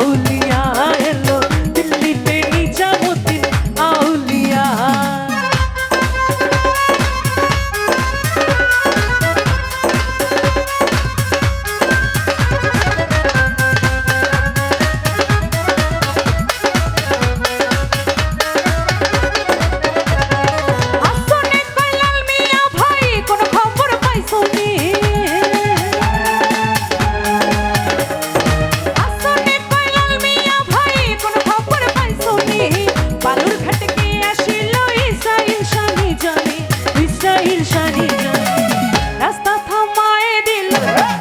দিল Yeah.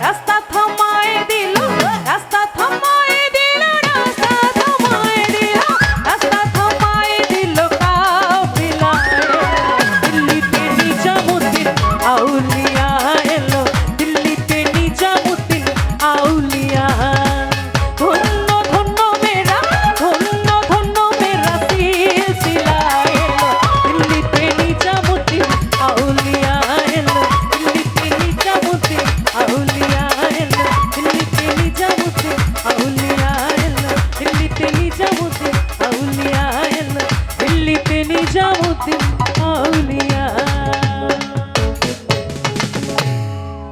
মতি আউলি